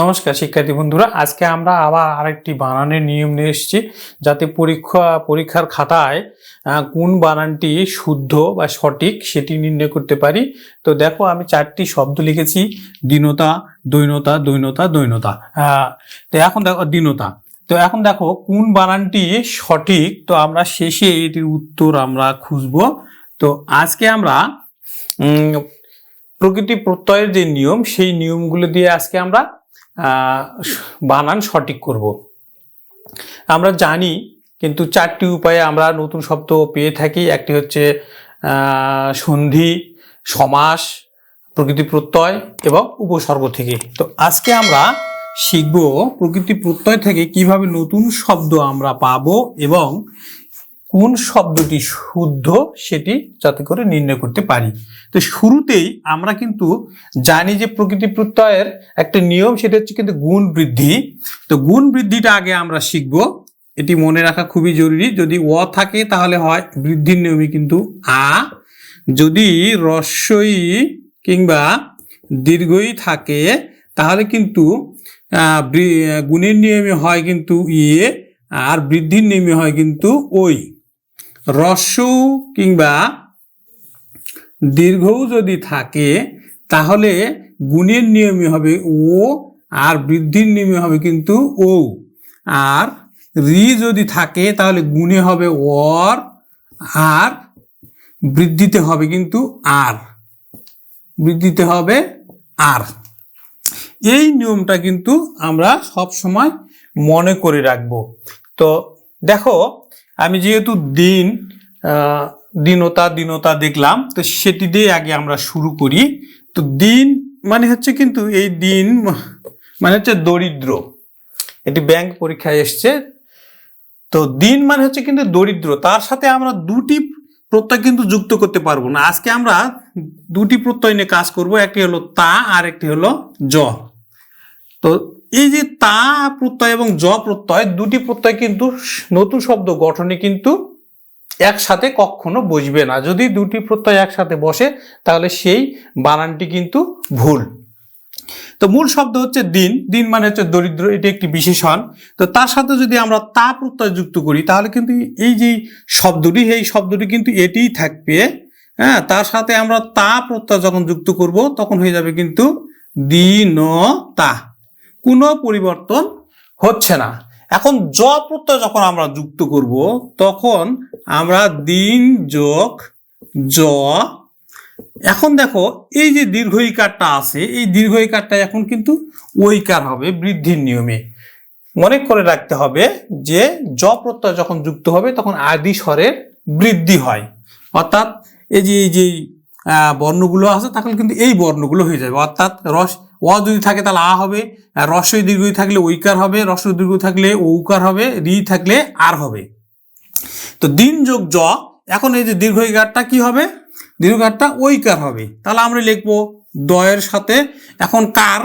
নমস্কার শিক্ষার্থী বন্ধুরা, আজকে আমরা আবার আরেকটি বানানের নিয়ম নিয়ে এসেছি, যাতে পরীক্ষা, পরীক্ষার খাতায় কোন বানানটি শুদ্ধ বা সঠিক সেটি নির্ণয় করতে পারি। তো দেখো, আমি চারটি শব্দ লিখেছি, দীনতা, দৈনতা দৈনতা দৈনতা। তো এখন দেখো, দীনতা। তো এখন দেখো, কোন বানানটি সঠিক? তো আমরা শেষে এটির উত্তর আমরা খুঁজবো। তো আজকে আমরা প্রকৃতি প্রত্যয়ের যে নিয়ম, সেই নিয়মগুলো দিয়ে আজকে আমরা বানান সঠিক করব। আমরা জানি, কিন্তু চারটি উপায়ে আমরা নতুন শব্দ পেয়ে থাকি। একটি হচ্ছে সন্ধি, সমাস, প্রকৃতি প্রত্যয় এবং উপসর্গ থেকে। তো আজকে আমরা শিখব প্রকৃতি প্রত্যয় থেকে কীভাবে নতুন শব্দ আমরা পাবো এবং কোন শব্দটি শুদ্ধ সেটি যাতে করে নির্ণয় করতে পারি। তো শুরুতেই আমরা কিন্তু জানি যে প্রকৃতি প্রত্যয়ের একটা নিয়ম, সেটা হচ্ছে কিন্তু গুণ বৃদ্ধি। তো গুণ বৃদ্ধিটা আগে আমরা শিখব। এটি মনে রাখা খুবই জরুরি। যদি অ থাকে তাহলে হয় বৃদ্ধির নিয়মে কিন্তু আ। যদি রস্যই কিংবা দীর্ঘই থাকে তাহলে কিন্তু গুণের নিয়মে হয় কিন্তু ইয়ে আর বৃদ্ধির নিয়মে হয় কিন্তু ওই রস্য কিংবা দীর্ঘও যদি থাকে, তাহলে গুণের নিয়মে হবে ও আর বৃদ্ধির নিয়মে হবে কিন্তু ও আর রি যদি থাকে, তাহলে গুণে হবে অর, আর বৃদ্ধিতে হবে কিন্তু আর। বৃদ্ধিতে হবে আর। এই নিয়মটা কিন্তু আমরা সব সময় মনে করে রাখব। তো দেখো আমি যেহেতু দিন দিনতা দিনতা দেখলাম, তো সেটি দিয়ে আগে আমরা শুরু করি। তো দিন মানে হচ্ছে কিন্তু এই দিন মানে হচ্ছে দরিদ্র। এটি ব্যাংক পরীক্ষায় এসছে। তো দিন মানে হচ্ছে কিন্তু দরিদ্র। তার সাথে আমরা দুটি প্রত্যয় কিন্তু যুক্ত করতে পারব না। আজকে আমরা দুটি প্রত্যয় নিয়ে কাজ করব। একটি হলো তা আর একটি হলো জ। তো এই যে তা প্রত্যয় এবং জ প্রত্যয়, দুটি প্রত্যয় কিন্তু নতুন শব্দ গঠনে কিন্তু একসাথে কখনো বসবে না। যদি দুটি প্রত্যয় একসাথে বসে, তাহলে সেই বানানটি কিন্তু ভুল। তো মূল শব্দ হচ্ছে দিন। দিন মানে হচ্ছে দরিদ্র, এটি একটি বিশেষণ। তো তার সাথে যদি আমরা তা প্রত্যয় যুক্ত করি, তাহলে কিন্তু এই যে শব্দটি, এই শব্দটি কিন্তু এটিই থাকবে। হ্যাঁ তার সাথে আমরা তা প্রত্যয় যখন যুক্ত করব, তখন হয়ে যাবে কিন্তু দীনতা। কোনো পরিবর্তন হচ্ছে না। এখন জ প্রত্যয় যখন আমরা যুক্ত করব, তখন আমরা দিন যোগ জ। এখন দেখো, এই যে দীর্ঘইকারটা আছে, এই দীর্ঘইকারটা এখন কিন্তু ওইকার হবে বৃদ্ধির নিয়মে। মনে করে রাখতে হবে যে জ প্রত্যয় যখন যুক্ত হবে, তখন আদি স্বরের বৃদ্ধি হয়। অর্থাৎ এই যে এই যে বর্ণগুলো আছে, তাহলে কিন্তু এই বর্ণগুলো হয়ে যাবে। অর্থাৎ রস অ যদি থাকে তাহলে আ হবে, আর রস্বই দীর্ঘই থাকলে ঐকার হবে, রস্বই দীর্ঘ থাকলে ঔকার হবে, রি থাকলে আর হবে। তো দিন যোগ জ, এখন এই যে দীর্ঘইকারটা কি হবে? দীর্ঘকারটা ঐকার হবে। তাহলে আমরা লিখব দয়ের সাথে, এখন কার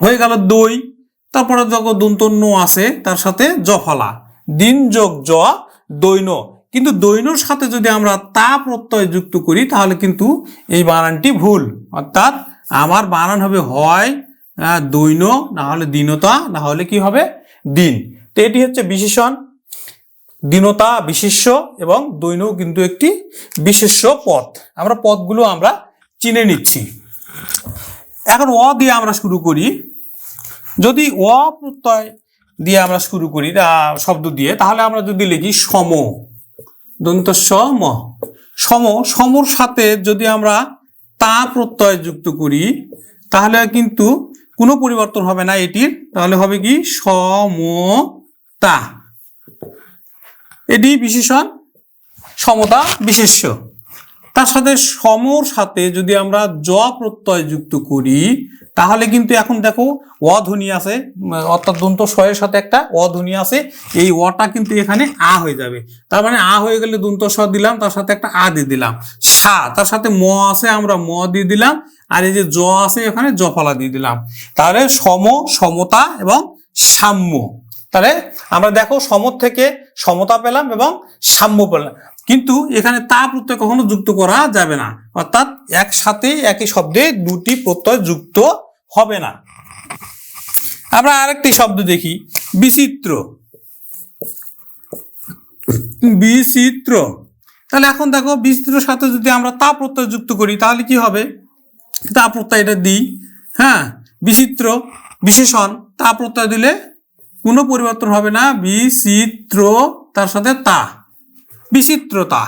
হয়ে গেল দই, তারপরে যখন দন্তন্য আছে, তার সাথে জফলা। দিন যোগ জ, দৈন। কিন্তু দৈনর সাথে যদি আমরা তা প্রত্যয় যুক্ত করি, তাহলে কিন্তু এই বানানটি ভুল, অর্থাৎ আমার বানান হবে হয় দৈন না হলে দিনতা না হলে কি হবে? দিন। তো এটি হচ্ছে বিশেষণ। দীনতা বিশেষ্য এবং দৈন কিন্তু একটি বিশেষ্য পথ। আমরা পথগুলো আমরা চিনে নিচ্ছি। এখন অ দিয়ে আমরা শুরু করি। যদি অ প্রত্যয় দিয়ে আমরা শুরু করি শব্দ দিয়ে, তাহলে আমরা যদি লিখি সম। দন্ত সম সম, সমর সাথে যদি আমরা তা প্রত্যয় যুক্ত করি, তাহলে কিন্তু কোনো পরিবর্তন হবে না এটির। তাহলে হবে কি সমতা। এটি বিশেষণ, সমতা বিশেষ্য। তার সাথে সমর সাথে যদি আমরা জ প্রত্যয় যুক্ত করি, তাহলে কিন্তু এখন দেখো অধ্বনি আছে, অর্থাৎ দন্ত স্বয়ের সাথে একটা অধ্বনি আছে, এই অটা কিন্তু এখানে আ হয়ে যাবে। তার মানে আ হয়ে গেলে দন্ত স্ব দিলাম, তার সাথে একটা আ দিয়ে দিলাম। সা তার সাথে ম আছে, আমরা ম দিয়ে দিলাম, আর এই যে জ আছে এখানে জফলা দিয়ে দিলাম। তাহলে সম, সমতা এবং সাম্য। তাহলে আমরা দেখো সমর থেকে সমতা পেলাম এবং সাম্য পেলাম। কিন্তু এখানে তা প্রত্যয় কখনো যুক্ত করা যাবে না। অর্থাৎ একসাথে, একই শব্দে দুটি প্রত্যয় যুক্ত হবে না। আমরা আরেকটি শব্দ দেখি, বিচিত্র। বিচিত্র। তাহলে এখন দেখো বিচিত্র সাথে যদি আমরা তা প্রত্যয় যুক্ত করি, তাহলে কি হবে? তা প্রত্যয় এটা দিই হ্যাঁ? বিচিত্র, বিশেষণ, তা প্রত্যয় দিলে কোনো পরিবর্তন হবে না। বিচিত্র, তার সাথে তা, বিচিত্রতা।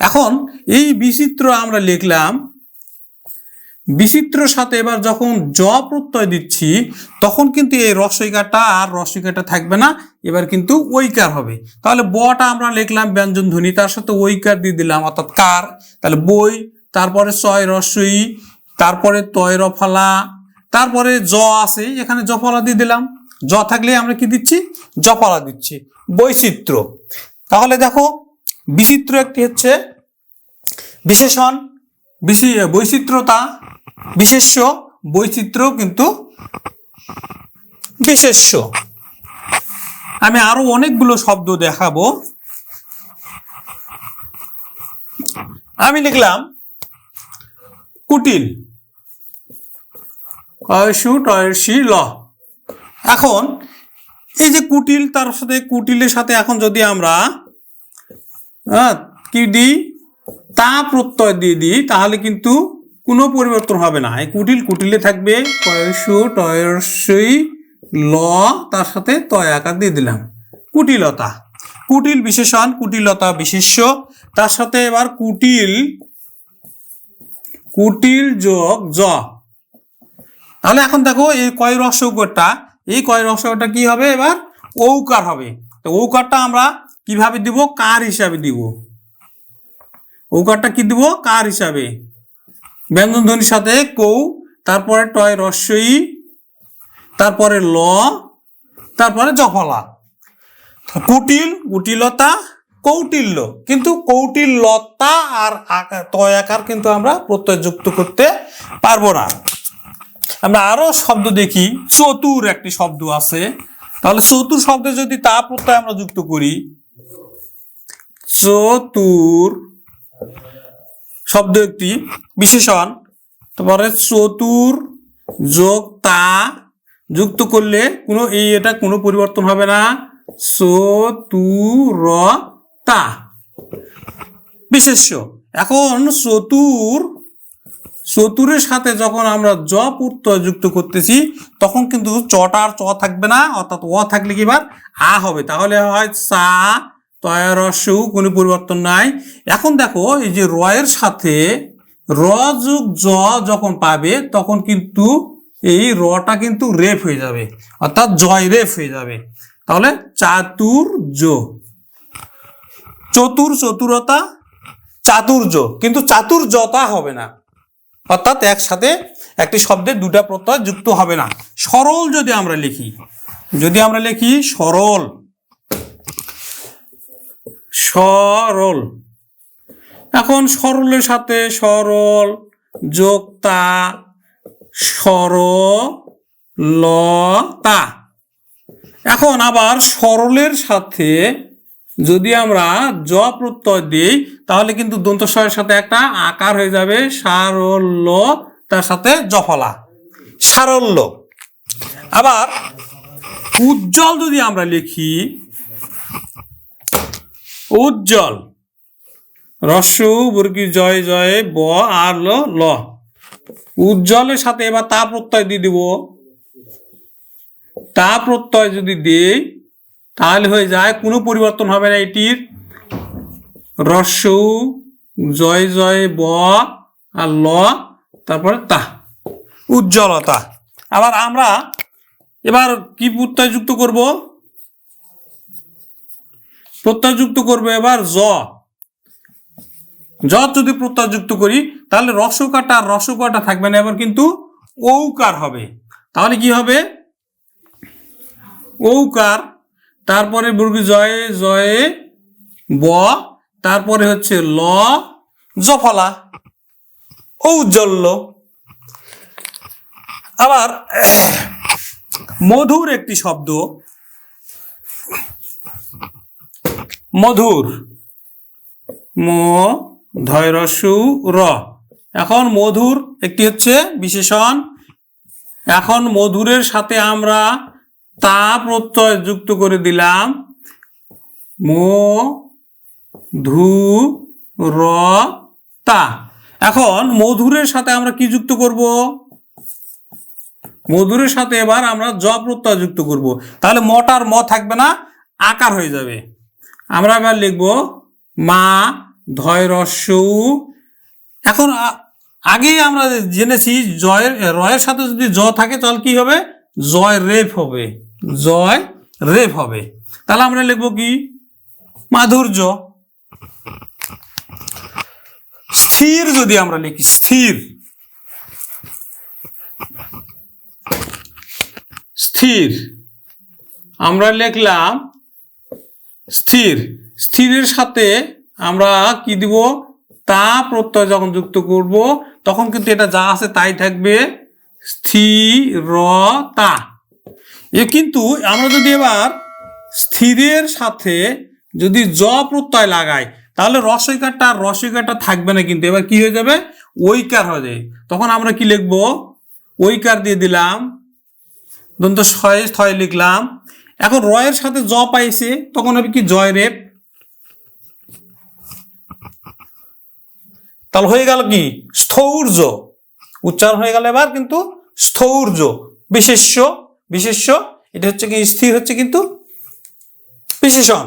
এখন এই বিচিত্র আমরা লিখলাম বিচিত্র সাথে এবার যখন জ প্রত্যয় দিচ্ছি, তখন কিন্তু এই রসইকারটা আর রসইকারটা থাকবে না, এবার কিন্তু ঐকার হবে। তাহলে বটা আমরা লিখলাম ব্যঞ্জন ধ্বনি, তার সাথে ঐকার দিয়ে দিলাম, অর্থাৎ কার। তাহলে বই, তারপরে ছয় রসই, তারপরে তয় রফলা, তারপরে জ আছে, এখানে জফলা দিয়ে দিলাম। জ থাকলে আমরা কি দিচ্ছি? জফলা দিচ্ছি। বৈচিত্র্য। তাহলে দেখো বিচিত্র একটি হচ্ছে, বিশেষণ বিশি- বৈচিত্র্যতা বিশেষ্য বৈচিত্র্য কিন্তু বিশেষ্য। আমি আরও অনেকগুলো শব্দ দেখাবো। আমি লিখলাম, কুটিল। ল। এখন এই যে কুটিল, তার সাথে কুটিলের সাথে এখন যদি আমরা কি দিই? তা প্রত্যয় দিয়ে দিই, তাহলে কিন্তু কোনো পরিবর্তন হবে না। এই কুটিল কুটিলে থাকবে কয়সু টয়সই, ল, তার সাথে তয় আকার দিয়ে দিলাম। কুটিলতা। কুটিল বিশেষণ, কুটিলতা বিশেষ্য। তার সাথে এবার কুটিল কুটিল যোগ জ। তাহলে এখন দেখো এই কয় রসগটা এই কয় রসগটা কি হবে? এবার ঔকার হবে। তো ঔকারটা আমরা কীভাবে দিব? কার হিসাবে দিব? ঔকারটা কি দিব? কার হিসাবে? ব্যঞ্জন ধ্বনির সাথে কৌ, তারপরে টয় রস্যই, তারপরে ল, তারপরে জফলা। কুটিল, কুটিলতা, কৌটিল্য। কিন্তু কৌটিল্যতা আর তয় আকার কিন্তু আমরা প্রত্যয় যুক্ত করতে পারব না। আমরা আরও শব্দ দেখি, চতুর একটি শব্দ আছে। তাহলে চতুর শব্দে যদি তা প্রত্যয় আমরা যুক্ত করি, চতুর শব্দ একটি বিশেষণ। তারপরে চতুর যোগ তা যুক্ত করলে কোনো এই এটা কোনো পরিবর্তন হবে না। চতুরতা। বিশেষ্য। এখন চতুর, চতুরের সাথে যখন আমরা জ প্রত্যয় যুক্ত করতেছি, তখন কিন্তু চটার চ থাকবে না, অর্থাৎ অ থাকলে কি এবার আ হবে। তাহলে হয় চা তয়ারসু কোনো পরিবর্তন নাই। এখন দেখো, এই যে রয়ের সাথে র যুগ জ যখন পাবে, তখন কিন্তু এই রটা কিন্তু রেফ হয়ে যাবে, অর্থাৎ জয় রেফ হয়ে যাবে। তাহলে চাতুর্য চতুর চতুরতা চাতুর্য কিন্তু চাতুর্যতা হবে না, অর্থাৎ একসাথে একটি শব্দে দুটা প্রত্যয় যুক্ত হবে না। সরল যদি আমরা লিখি, যদি আমরা লিখি সরল সরল। এখন সরলের সাথে সরল যোগতা সরলতা। এখন আবার সরলের সাথে যদি আমরা জ প্রত্যয় দিই, তাহলে কিন্তু দন্তস্বরের সাথে একটা আকার হয়ে যাবে সারল্য তার সাথে জফলা। সারল্য। আবার উজ্জ্বল যদি আমরা লিখি উজ্জ্বল। রস্যু বর্গী জয় জয়, ব, আর, ল ল। উজ্জ্বলের সাথে এবার তা প্রত্যয় দিয়ে দিব। তা প্রত্যয় যদি দেই, তাহলে হয়ে যায়, কোনো পরিবর্তন হবে না এটির। রস্যু জয় জয়, ব, আর, ল, তারপরে তা। উজ্জ্বলতা। আবার আমরা এবার কি প্রত্যয় যুক্ত করব? প্রত্যয় যুক্ত করব এবার জ। জ যদি প্রত্যয় যুক্ত করি, তাহলে রসকাটা আর রসকাটা থাকবে না, এবার কিন্তু ঔকার হবে। তাহলে কি হবে? ঔকার, তারপরে বর্গী জয়ে জয়ে ব, তারপরে হচ্ছে ল জফলা ঔজ্জ্বল্য। আবার মধুর একটি শব্দ মধুর। ম ধৈরসু র। এখন মধুর একটি হচ্ছে বিশেষণ। এখন মধুরের সাথে আমরা তা প্রত্যয় যুক্ত করে দিলাম। মো ধু র তা এখন মধুরের সাথে আমরা কি যুক্ত করব? মধুরের সাথে এবার আমরা জ প্রত্যয় যুক্ত করব। তাহলে মটার ম থাকবে না, আকার হয়ে যাবে। আমরা এবার লিখব মা ধয় রস্যউ এখন আগেই আমরা জেনেছি জয়ের রয়ের সাথে যদি জ থাকে তাহলে কি হবে? জয় রেফ হবে। জয় রেফ হবে। তাহলে আমরা লিখব কি? মাধুর্য। স্থির যদি আমরা লিখি, স্থির। স্থির। আমরা লিখলাম স্থির। স্থিরের সাথে আমরা কি দিব? তা প্রত্যয় যখন যুক্ত করব। তখন কিন্তু এটা যা আছে তাই থাকবে স্থিরতা। এ কিন্তু আমরা যদি এবার স্থিরের সাথে যদি জ প্রত্যয় লাগাই, তাহলে রসইকারটা আর রসইকারটা থাকবে না কিন্তু। এবার কি হয়ে যাবে? ঐকার হয়ে যায় তখন আমরা কি লিখব? ঐকার দিয়ে দিলাম। দন্ত ছয় ছয় লিখলাম। এখন রয়ের সাথে জ পাইছে, তখন হবে কি জয় রেপ তাহলে হয়ে গেল কি? স্থৌর্য। উচ্চারণ হয়ে গেল এবার কিন্তু স্থৌর্য। বিশেষ্য বিশেষ্য, এটা হচ্ছে কি স্থির হচ্ছে কিন্তু বিশেষণ।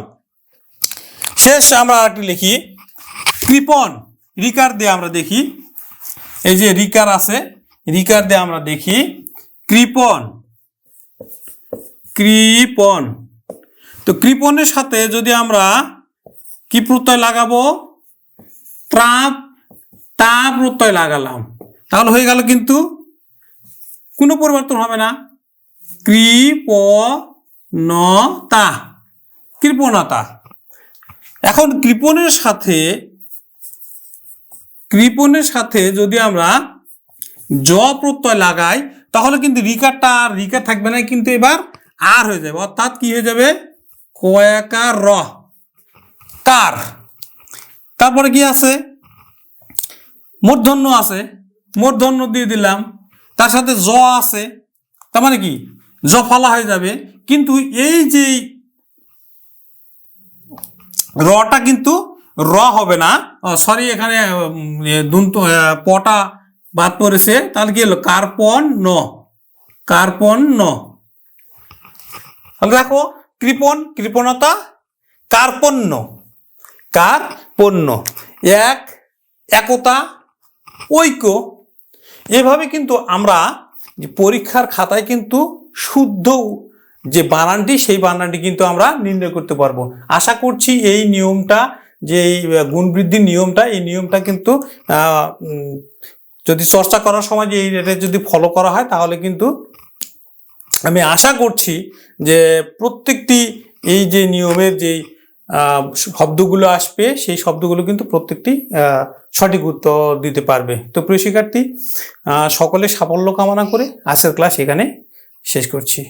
শেষ আমরা আরেকটি লিখি। কৃপন রিকার দিয়ে আমরা দেখি। এই যে রিকার আছে, রিকার দিয়ে আমরা দেখি। কৃপন কৃপন তো কৃপনের সাথে যদি আমরা কি প্রত্যয় লাগাবো? ত্রাপ তা প্রত্যয় লাগালাম। তাহলে হয়ে গেল কিন্তু কোনো পরিবর্তন হবে না। কৃপ ন তা কৃপণতা। এখন কৃপণের সাথে কৃপণের সাথে যদি আমরা জ প্রত্যয় লাগাই, তাহলে কিন্তু রিকারটা আর রিকার থাকবে না, কিন্তু এবার আর হয়ে যাবে, অর্থাৎ কি হয়ে যাবে? কয়াকার র কার? তারপরে কি আছে? মূর্ধন্য আছে মূর্ধন্য দিয়ে দিলাম। তার সাথে জ আছে, তার মানে কি? জ ফলা হয়ে যাবে। কিন্তু এই যে রটা কিন্তু র হবে না। সরি এখানে দন্ত পটা বাদ পড়েছে। তাহলে কি হলো? কার্পন ন কার্পন ন দেখো কৃপণ কৃপণতা কার্পণ্য কার্পণ্য এক, একতা, ঐক্য। এভাবে কিন্তু আমরা পরীক্ষার খাতায় কিন্তু শুদ্ধ যে বানানটি, সেই বানানটি কিন্তু আমরা নির্ণয় করতে পারব। আশা করছি এই নিয়মটা, যে এই গুণ বৃদ্ধির নিয়মটা, এই নিয়মটা কিন্তু যদি চর্চা করার সময় যে এই এটা যদি ফলো করা হয়, তাহলে কিন্তু আমি আশা করছি যে প্রত্যেকটি এই যে নিয়মের যেই শব্দগুলো আসবে, সেই শব্দগুলো কিন্তু প্রত্যেকটি সঠিক উত্তর দিতে পারবে। তো প্রিয় শিক্ষার্থী সকলে সাফল্য কামনা করে আজকের ক্লাস এখানে শেষ করছি।